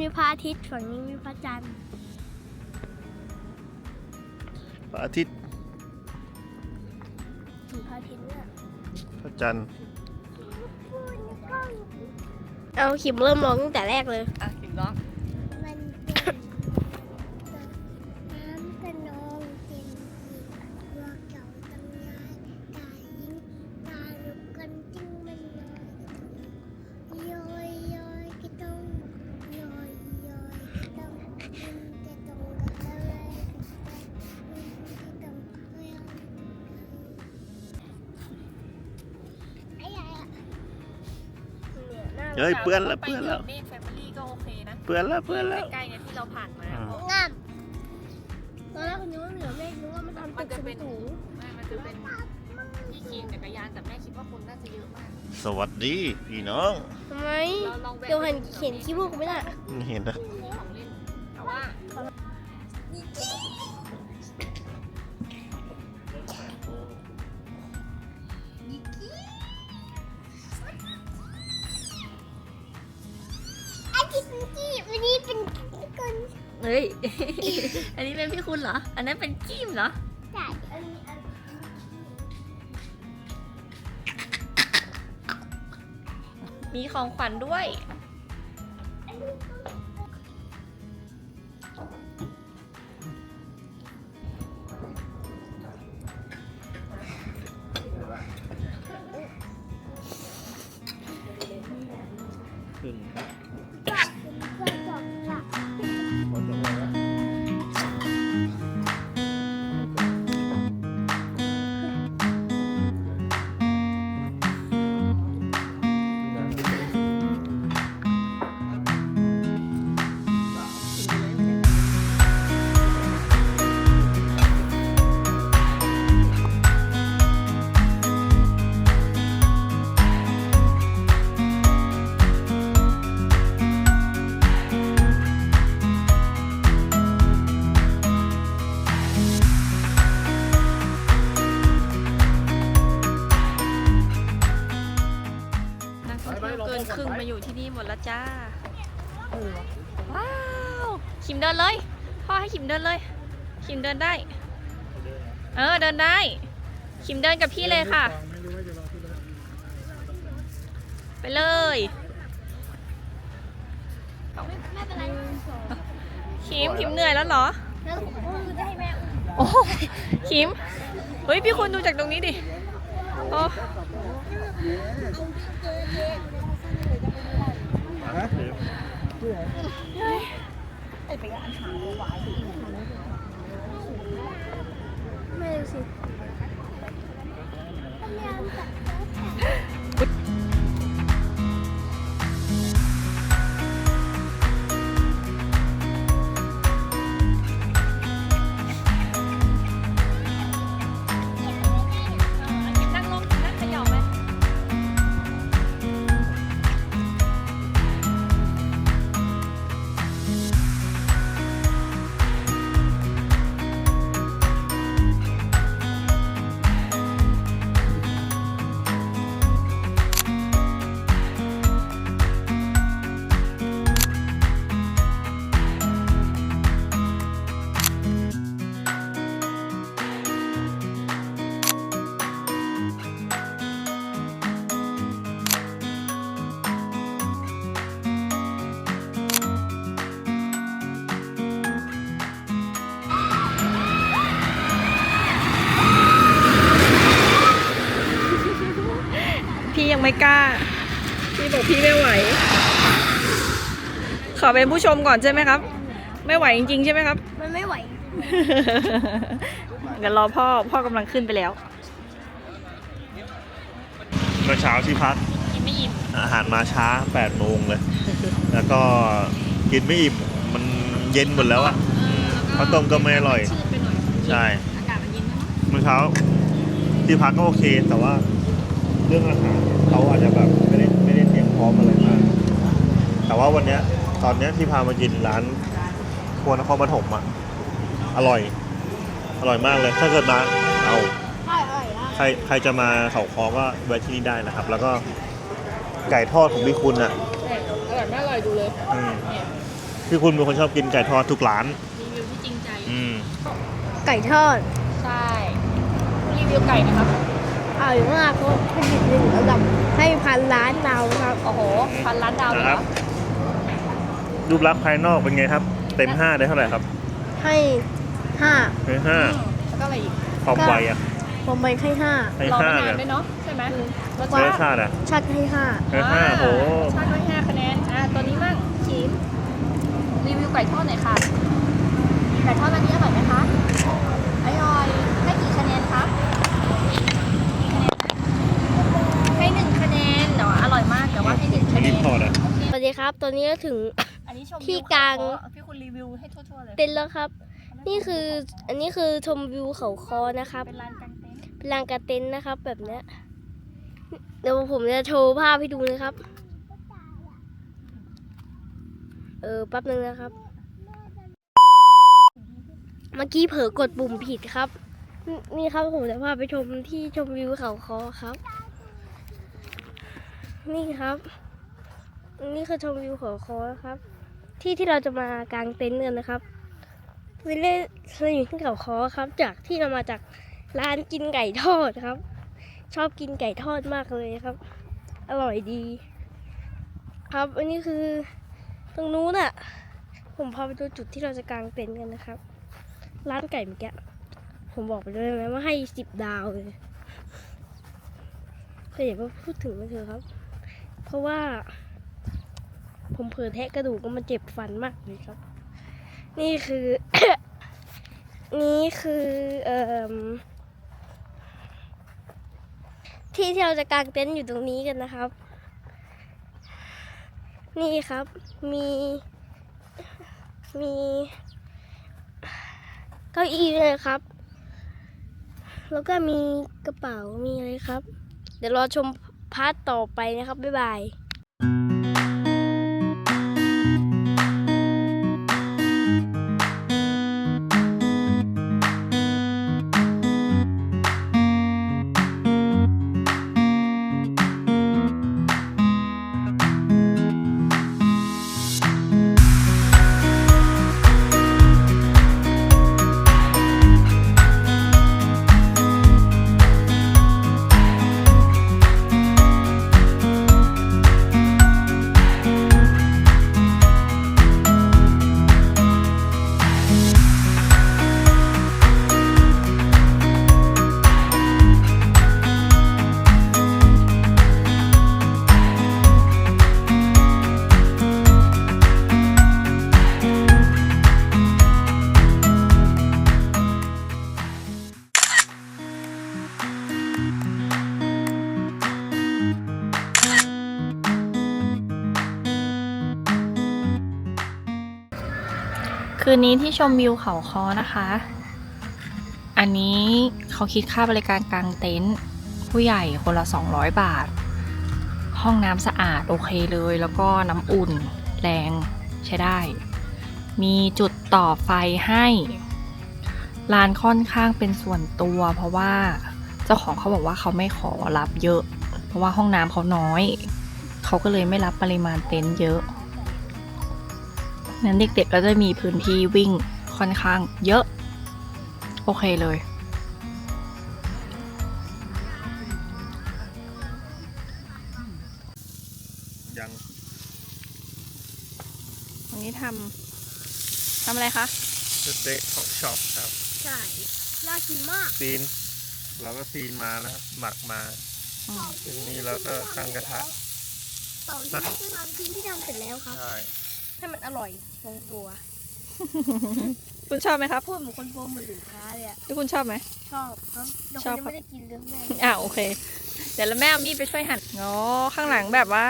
มีพระอาทิตย์ฝั่งนี้มีพระจันทร์พระอาทิตย์มีพระอาทิตย์เนี่ยพระจันทร์เอาขิมเริ่มร้องตั้งแต่แรกเลย อะกินร้อง เนี่ยน่าเฮ้ยเปื้อนแล้วเปื้อนแล้วเมฆแฟมิลี่ก็โอเคนะเปื้อนแล้วเปื้อนแล้ว ใกล้ๆเนี่ยที่เราผ่านมาอืมงามตอนแรกคุณนึกว่าเหลือเมฆนึกว่ามันตอนมันตึจะกเป็น สูงไม่มันจะเป็นที่ขี่จักรยานแต่แม่คิดว่าคนน่าจะเยอะมาก สวัสดีพี่น้องทำไมเราลองแวะเดี๋ยวเห็นเห็นขี้มูกไม่ได้ไม่เห็นนะ ของเล่นแต่ว่าไฮ้ย อันนี้เป็นพี่คุณเหรอ อันนั้นเป็นจิ้มเหรอจ่อันนี้อันมีของขวัญด้วย ขึ้น ขิมเดินกับพี่เลยค่ะ ไปเลยไม่เป็นไรขิมขิมเหนื่อยแล้วเหรอแล้วผมก็คือได้แม่โอ้โหขิมเฮ้ยพี่คุณดูจากตรงนี้ดิโอ้ไม่ดูสินั่ง 姑娘 พี่บอกพี่ไม่ไหว ขอเป็นผู้ชมก่อนใช่ไหมครับ ไม่ไหวจริงๆใช่ไหมครับ มันไม่ไหวเดี๋ยวรอพ่อพ่อกำลังขึ้นไปแล้วเมื่อเช้าที่พักกินไม่อิ่มอาหารมาช้า8โมงเลย แล้วก็กินไม่อิ่มมันเย็นหมดแล้วอะข้าวต้มก็ไม่อร่อย ชืดไปหน่อยใช่ อากาศมันเย็นมากเมื่อเช้าที่พักก็โอเค แต่ว่าเรื่องอาหารเขาอาจจะแบบ รียมพร้อมอะไรมาก แต่ว่าวันเนี้ยตอนเนี้ยที่พามากินร้านครัวนครปฐมอะอร่อย อร่อยมากเลย ถ้าเกิดมาเอาใช่ใช่ใครใครจะมาเขาคอก็แวะที่นี่ได้นะครับ แล้วก็ไก่ทอดของพี่คุณอะอร่อยไม่อร่อยดูเลยอืมพี่คุณเป็นคนชอบกินไก่ทอดทุกร้าน รีวิวที่จริงใจ อืม ไก่ทอด ใช่คุณรีวิวไก่นะครับ อร่อยมากเพราะผลิตหนึ่งอันดับให้พันล้านดาวครับ โอ้โหพันล้านดาวเลยนะเหครรับอรูปลักษณ์ภายนอกเป็นไงครับ เต็มห้าได้เท่าไหร่ครับให้ห้าให้ห้าแล้วก็อะไรอีกความไวอะผมไปให้ห้าให้รอห้าไม่เลนานยด้วยเนาะใช่ไหมรสเนื้อชาชาติติอะชัดให้ห้าให้ห้าโห ชาติให้ห้าคะแนน อ่า ตัวนี้มั่งชิมรีวิวไก่ทอดหน่อยค่ะ ไก่ทอดร้านนี้อร่อยไหมคะ อร่อย ให้กี่คะแนนคะให้หนึ่งคะ แนนเนาะอร่อยมากแต่ว่าให้หนึ่งอัคะนแนนี้นทอดอะโอเคสวัสดีครับ ตอนนี้ก็ถึง อันนี้ชมที่วิวกลาง เขคอพี่คุณรีวิวให้ทั่วๆเลย เต็นท์แล้วครับ นี่คืออันนี้คือชมวิวเขาคอนะครับ เป็นลานกางเต็นท์เป็นลานกระเต็นท์นะครับ แบบเนี้ยเดี๋ยวผมจะโชว์ภาพให้ดูนะครับ เออแป๊บนึงนะครับ เมื่อกี้เผลอกดปุ่มผิดครับนนี่ครับผมจะพาไปชมที่ชมวิวเขาคอครับ นี่ครับ นี่คือชมวิวเขาคอครับ ที่ที่เราจะมากางเต็นท์กันนะครับวิลเล่เราอยู่ที่เขาคอครับ จากที่เรามาจากร้านกินไก่ทอดครับ ชอบกินไก่ทอดมากเลยครับ อร่อยดี ครับอันนี้คือตรงนู้นอะ ผมพาไปดูจุดที่เราจะกางเต็นท์กันนะครับ ร้านไก่เมื่อกี้ผมบอกไปด้วยไหมว่าให้สิบดาวเลยก็อย่าพูดถึงมันเถอะครับ เพราะว่า ผมเผลอแทะกระดูกก็มันเจ็บฟันมากเลยครับ นี่คือ นี่คือเอ่มที่ที่เราจะกางเต็นท์อยู่ตรงนี้กันนะครับ นี่ครับ มี มีเก้าอี้เลยครับ แล้วก็มีกระเป๋า มีอะไรครับ เดี๋ยวรอชม พาร์ทต่อไปนะครับ บ๊ายบาย คืนนี้ที่ชมวิวเขาคอนะคะ อันนี้เขาคิดค่าบริการกลางเต็นท์ผู้ใหญ่คนละ 200 บาท ห้องน้ำสะอาดโอเคเลย แล้วก็น้ำอุ่นแรงใช้ได้ มีจุดต่อไฟให้ลานค่อนข้างเป็นส่วนตัว เพราะว่าเจ้าของเขาบอกว่าเขาไม่ขอรับเยอะ เพราะว่าห้องน้ำเขาน้อย เขาก็เลยไม่รับปริมาณเต็นท์เยอะ นั้นเด็กๆก็จะมีพื้นที่วิ่งค่อนข้างเยอะ โอเคเลย ยังวันนี้ทำทำอะไรคะ สเต็กของช็อปครับ ใช่น่ากินมาก ซีน เราก็ซีนมานะครับหมักมาอืมทีนี้เราก็ตั้งกระทะ ต่อที่ที่ทำชิ้นที่ทำเสร็จแล้วครับ ใช่ ให้มันอร่อยลงตัว คุณชอบไหมครับพูดเหมือนคนโปรโมทสินค้าเลยอะทุกคุณชอบไหม ชอบครับเดี๋ยวชคอบนยังไม่ได้กินเลยแม่อ่าโอเค เดี๋ยวแล้วแม่เอามีดไปช่วยหั่นอ๋อข้างหลังแบบว่า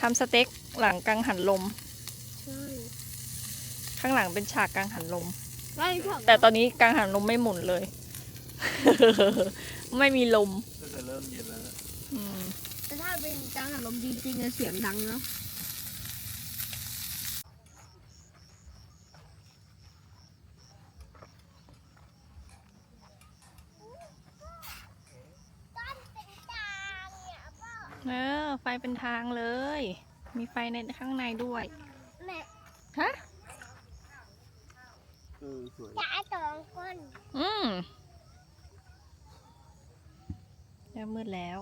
ทำสเต็กหลังกังหันลม ใช่ข้างหลังเป็นฉากกังหันลม ไม่ชอบแต่ตอนนี้กังหันลมไม่หมุนเลย ไม่มีลมก็จะเริ่มเย็นแล้วนะอืมแต่ถ้าเป็นการอารมณ์ดีจริงจะเสียงดังเนาะต้นเป็นจางเนี่ยพ่อ เออ ไฟเป็นทางเลย มีไฟในข้างในด้วยแม่ฮะเออสวย จะเอาสองคนอืมเริ่มมืดแล้ว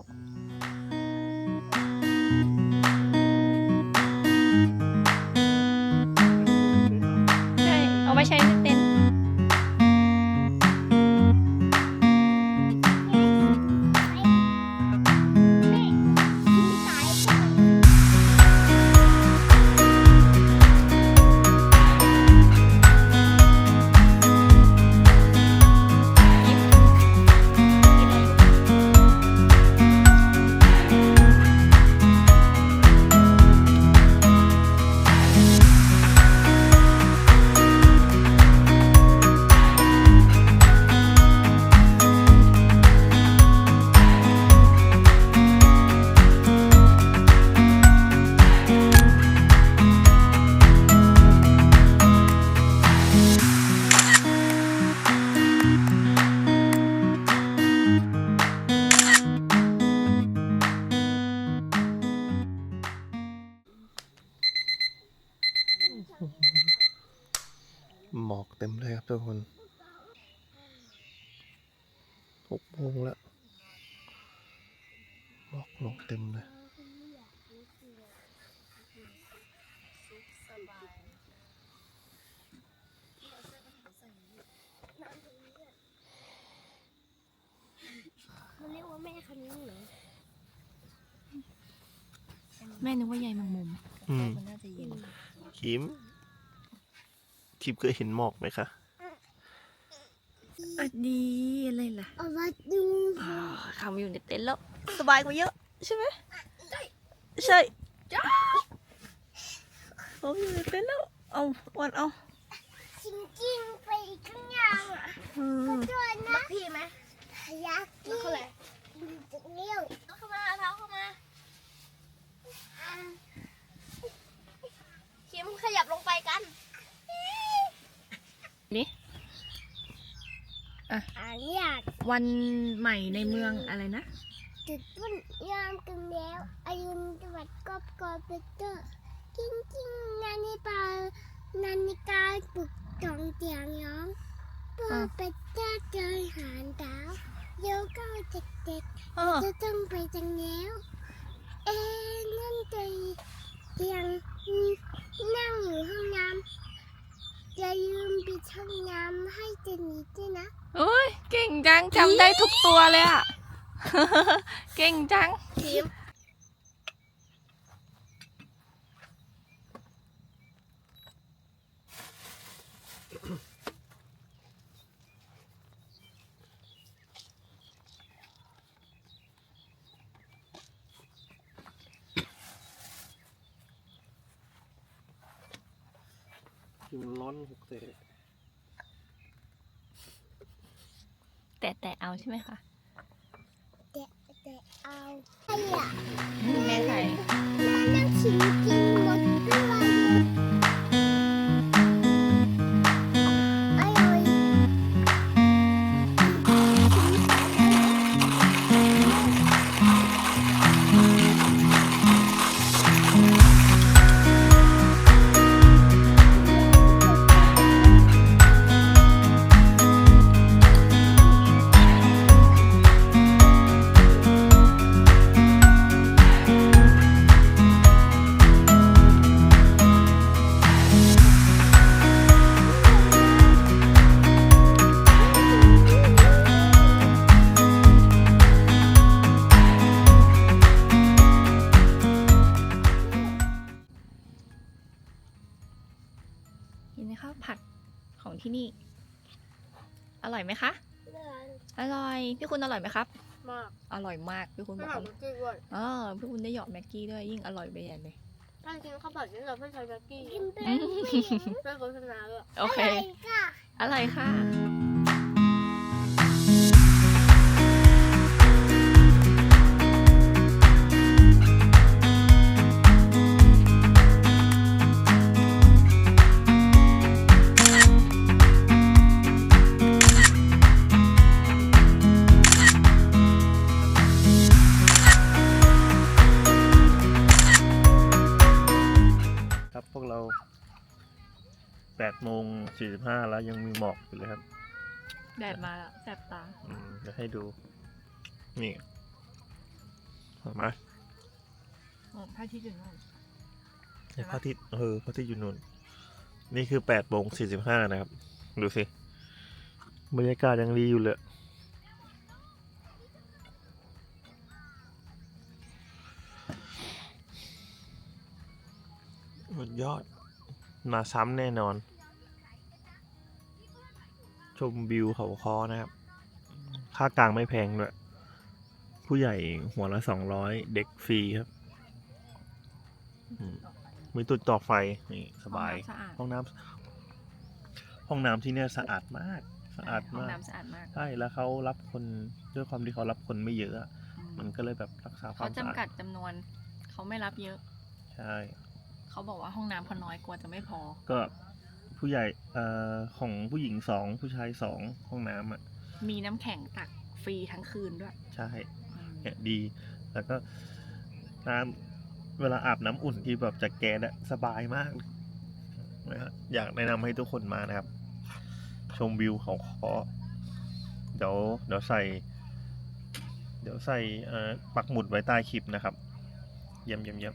หมอกเต็มเลยครับทุกคนหกโมงแล้วหมอกลงเต็มเลยมันเรียกว่าแม่คันนี้เหรอแม่นึกว่าใยแมงมุม อืม มันน่าจะเย็นคิม ทิพย์เคยเห็นหมอกไหมคะอันนี้อะไรล่ะเอามาดูคำอยู่ในเต็นท์แล้ว สบายกว่าเยอะ ใช่ไหมใช่จ้าผมอยู่ในเต็นท์แล้ว เอาวันเอาจริงๆไปข้างยาวอะอืมด้วยนะพี่ไหมอยากกินจะเลี้ยวเข้ามาเท้าเข้ามาคิมขยับลงไปกัน นี่อะอยากวันใหม่ในเมืองอะไรนะ จุดต้นยามกันแล้วอายุนจังหวัดกอบกอบเบเตอร์จริงจริงๆนานิปานานิกาปลุกตองเตียงย้องเพื่ออะไปเจอเจอหารดาวเดี๋ยวก็เด็กเออๆจะต้องไปจังแล้ว เอ๊ะนั่นตัวเตียงนั่งอยู่ห้องน้ำ อย่าลืมปิดห้องน้ำให้เจนนี่ด้วยนะ โอ้ยเก่งจังจำได้ทุกตัวเลยอะ เก่งจังคิม คิมร้อนหกเตะแต่แต่เอาใช่ไหมคะแต่แต่เอาไอ้อะแม่ไทยแม่นั่งชิมกิน พี่คุณอร่อยไหมครับ มากอร่อยมากพี่คุณบอกมากอร่อยจริงด้วยอ๋อพี่คุณได้หยอดแม็กกี้ด้วยยิ่งอร่อยไปใหญ่เลยถ้ากินข้าวผัดนี่เราไม่ใช้แบ็กกี้อืมไม่โฆษณาด้วยโอเค อร่อยค่ะ แปดโมงสี่สิบห้าแล้วยังมีหมอกอยู่เลยครับ แดดมาแล้วแสบตา อืมเดี๋ยวให้ดู นี่เห็นไหมพระอาทิตย์อยู่นู่นในพระอาทิตย์เออพระอาทิตย์อยู่นู่น นี่คือแปดโมงสี่สิบห้านะครับ ดูสิ บรรยากาศยังดีอยู่เลย สุดยอด มาซ้ำแน่นอน ชมวิวเขาคอนะครับ ค่ากลางไม่แพงด้วย ผู้ใหญ่หัวละสองร้อยเด็กฟรีครับอืมมีตุดต่อไฟนี่สบายห้องน้ำสะอาดห้องน้ำห้องน้ำที่เนี่ยสะอาดมากสะอาดห้องมากน้ำสะอาดมากใช่แล้วเขารับคนด้วยความที่เขารับคนไม่เยอะอะอืมมันก็เลยแบบรักษาคเขาวามจำสะอาดกัดจำนวน เขาไม่รับเยอะ ใช่ เขาบอกว่าห้องน้ำเขาน้อยกลัวจะไม่พอ ก็ผู้ใหญ่เอ่อของผู้หญิงสองผู้ชายสองห้องน้ำอะมีน้ำแข็งตักฟรีทั้งคืนด้วยใช่อืมเนี่ยดี แล้วก็น้ำเวลาอาบน้ำอุ่นที่แบบจากแก๊สอะสบายมากนะฮะอยากแนะนำให้ทุกคนมานะครับ ชมวิวเขาคอเดี๋ยวเดี๋ยวใส่ เดี๋ยวใส่เอ่อปักหมุดไว้ใต้คลิปนะครับ เยี่ยมเยี่ยมเยี่ยม